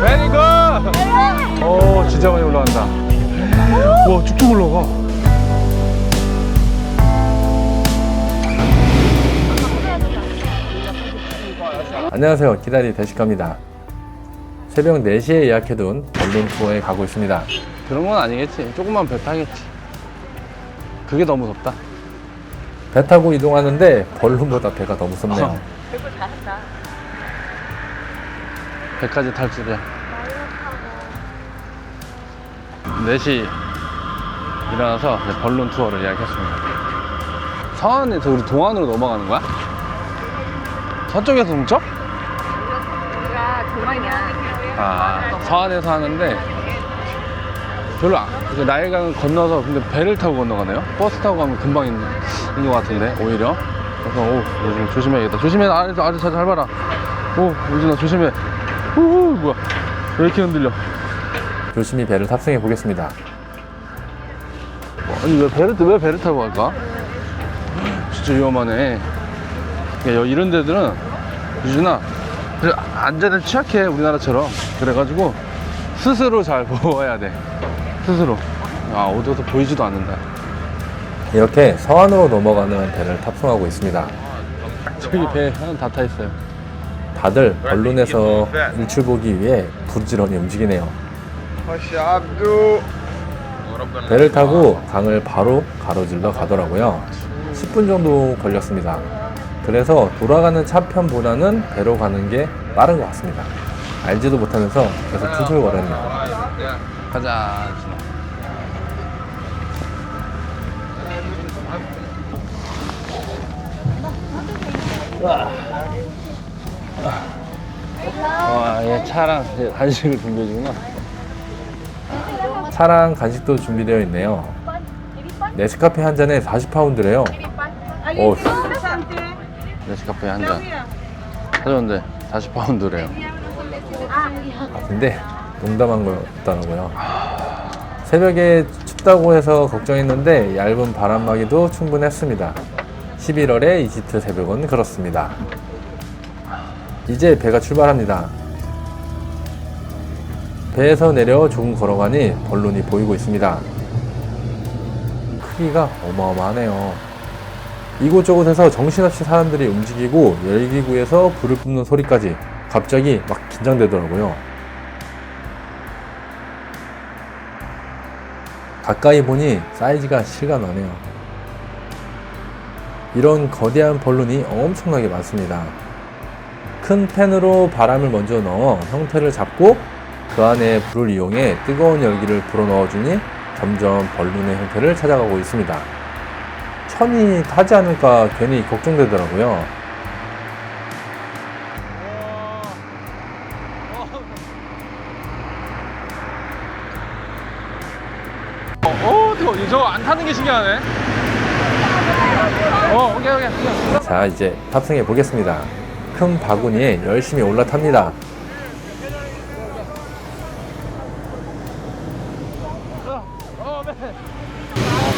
Very good. 오, 진짜 많이 올라간다. 와, 쭉쭉 올라가. 안녕하세요. 기다리 대식가입니다. 새벽 4시에 예약해둔 언론 투어에 가고 있습니다. 그런 건 아니겠지. 조금만 배 타겠지. 그게 너무 무섭다. 배 타고 이동하는데 벌룬보다 배가 더 무섭네요. 어. 배까지 탈 줄이야. 4시 일어나서 이제 벌룬 투어를 예약했습니다. 서안에서 우리 동안으로 넘어가는 거야? 서쪽에서 동쪽? 우리가 도망이야. 아, 서안에서 하는데 별로 안, 나일강을 건너서 근데 배를 타고 건너가네요? 버스 타고 가면 금방 있는, 것 같은데 오히려 그래서 오 요즘 조심해야겠다 조심해 아래 아래 잘, 잘 봐라 오 요즘아 조심해 오 뭐야 왜 이렇게 흔들려 조심히 배를 탑승해 보겠습니다. 아니 왜 배를 왜 배를 타고 갈까? 진짜 위험하네. 야, 여- 이런 데들은 유준아 안전에 취약해 우리나라처럼 그래가지고 스스로 잘 보호해야 돼. 스스로. 아 어디서 보이지도 않는다. 이렇게 서안으로 넘어가는 배를 탑승하고 있습니다. 저기 배 하나 다 타 있어요. 다들 언론에서 일출 보기 위해 부지런히 움직이네요. 배를 타고 강을 바로 가로질러 가더라고요. 10분 정도 걸렸습니다. 그래서 돌아가는 차편보다는 배로 가는 게 빠른 것 같습니다. 알지도 못하면서 계속 투덜거렸네요. 가자. 준아. 와, 얘 차랑 간식을 준비해주구나. 차랑 간식도 준비되어 있네요. 네스카페 한 잔에 40파운드래요. 오, 네스카페 한 잔. 사줬는데 40파운드래요. 아, 근데 농담한 거였더라고요. 새벽에 춥다고 해서 걱정했는데 얇은 바람막이도 충분했습니다. 11월의 이집트 새벽은 그렇습니다. 이제 배가 출발합니다. 배에서 내려 조금 걸어가니 벌룬이 보이고 있습니다. 크기가 어마어마하네요. 이곳저곳에서 정신없이 사람들이 움직이고 열기구에서 불을 뿜는 소리까지 갑자기 막 긴장되더라고요. 가까이 보니 사이즈가 실감나네요. 이런 거대한 벌룬이 엄청나게 많습니다. 큰 팬으로 바람을 먼저 넣어 형태를 잡고 그 안에 불을 이용해 뜨거운 열기를 불어 넣어 주니 점점 벌룬의 형태를 찾아가고 있습니다. 천이 타지 않을까 괜히 걱정되더라고요. 어, 어, 저거, 저거 안 타는 게 신기하네. 어, 오케이. 오케이. 자, 이제 탑승해 보겠습니다. 큰 바구니에 열심히 올라탑니다.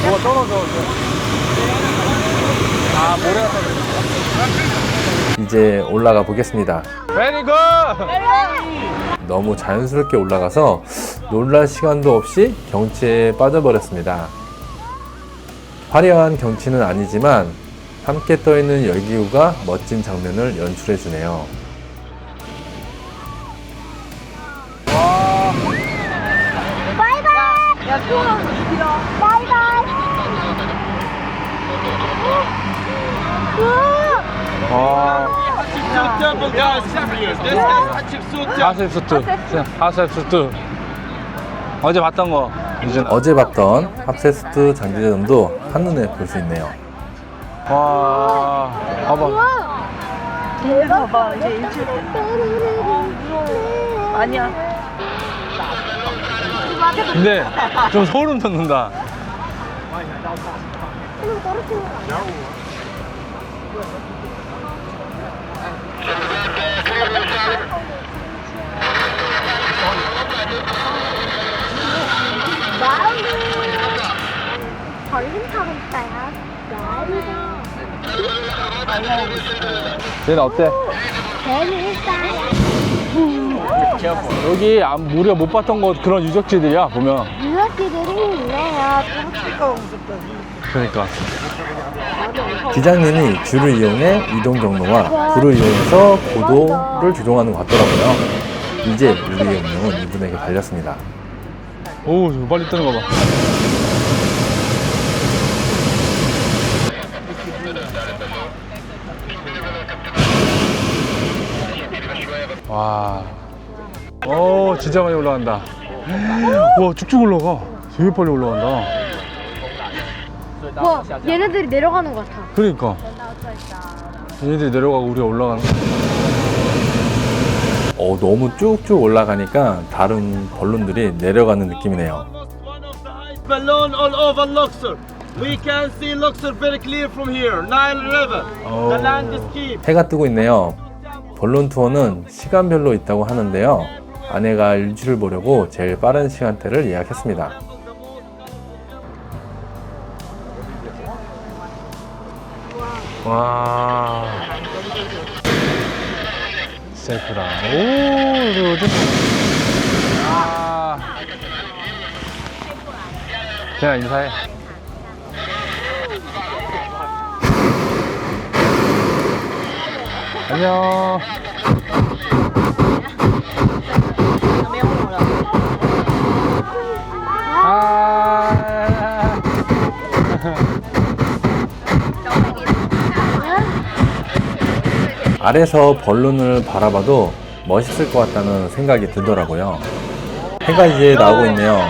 뭐가 떨어져. 아, 모래가 떨어져. 이제 올라가 보겠습니다. Very good! 너무 자연스럽게 올라가서 놀랄 시간도 없이 경치에 빠져버렸습니다. 화려한 경치는 아니지만 함께 떠있는 열기구가 멋진 장면을 연출해주네요. 야, 또 길어. 바이바이. 아, 하셉수트. 하셉수트. 어제 봤던 거. 이제 어제 봤던 합세스트 장기전도 한눈에 볼 수 있네요. 와, 봐봐. 얘가 봐봐. 이제 일주일 아니야. 근데 좀 소름 돋는다. 벌금 있어요. 얘는 어때? 재밌어요. 여기 안- 우리가 못 봤던 거 그런 유적지들이야 보면 유학기들이 있네요. 그러니까 기장님이 줄을 이용해 이동 경로와 불을 이용해서 고도를 조종하는 것 같더라고요. 이제 우리의 운명은 이분에게 달렸습니다. 오 저거 빨리 뜨는 거봐 와. 오, 진짜 많이 올라간다. 와, 쭉쭉 올라가. 되게 빨리 올라간다. 와, 얘네들이 내려가는 것 같아. 그러니까. 얘네들이 내려가고 우리가 올라가는. 어, 너무 쭉쭉 올라가니까 다른 벌룬들이 내려가는 느낌이네요. balloon all over Luxor. We can see Luxor very clear from here. Nile River. The landscape. 해가 뜨고 있네요. 벌룬 투어는 시간별로 있다고 하는데요. 아내가 일주를 보려고 제일 빠른 시간대를 예약했습니다. 와. 진짜 예쁘다. 오, 이거 어디? 아. 그냥 인사해. 안녕. 아. 아래서 벌룬을 바라봐도 멋있을 것 같다는 생각이 들더라고요. 해가 이제 나오고 있네요.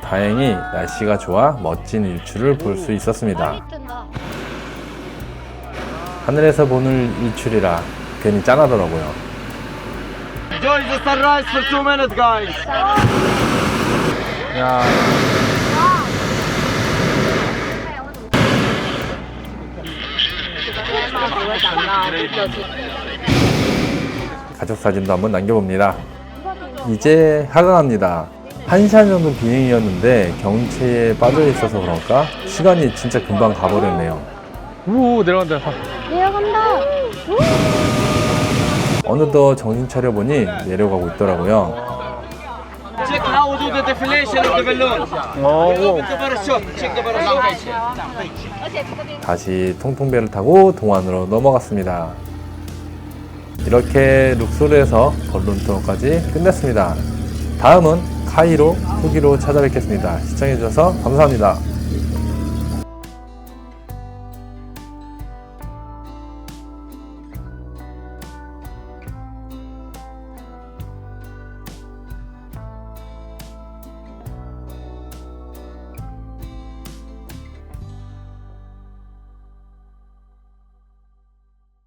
다행히 날씨가 좋아 멋진 일출을 볼 수 있었습니다. 하늘에서 보는 일출이라 괜히 짠하더라고요. Enjoy the sunrise for two minutes, guys. 야. 가족 사진도 한번 남겨봅니다. 이제 하강합니다. 한 시간 정도 비행이었는데 경치에 빠져 있어서 그런가 시간이 진짜 금방 가버렸네요. 우 내려간다. 봐. 내려간다. 어느덧 정신 차려 보니 내려가고 있더라고요. Check how we do the deflation of the balloon. 어. The parachute. Check the parachute. 다시 통통배를 타고 동안으로 넘어갔습니다. 이렇게 룩소르에서 벌룬 투어까지 끝냈습니다. 다음은 카이로 후기로 찾아뵙겠습니다. 시청해주셔서 감사합니다.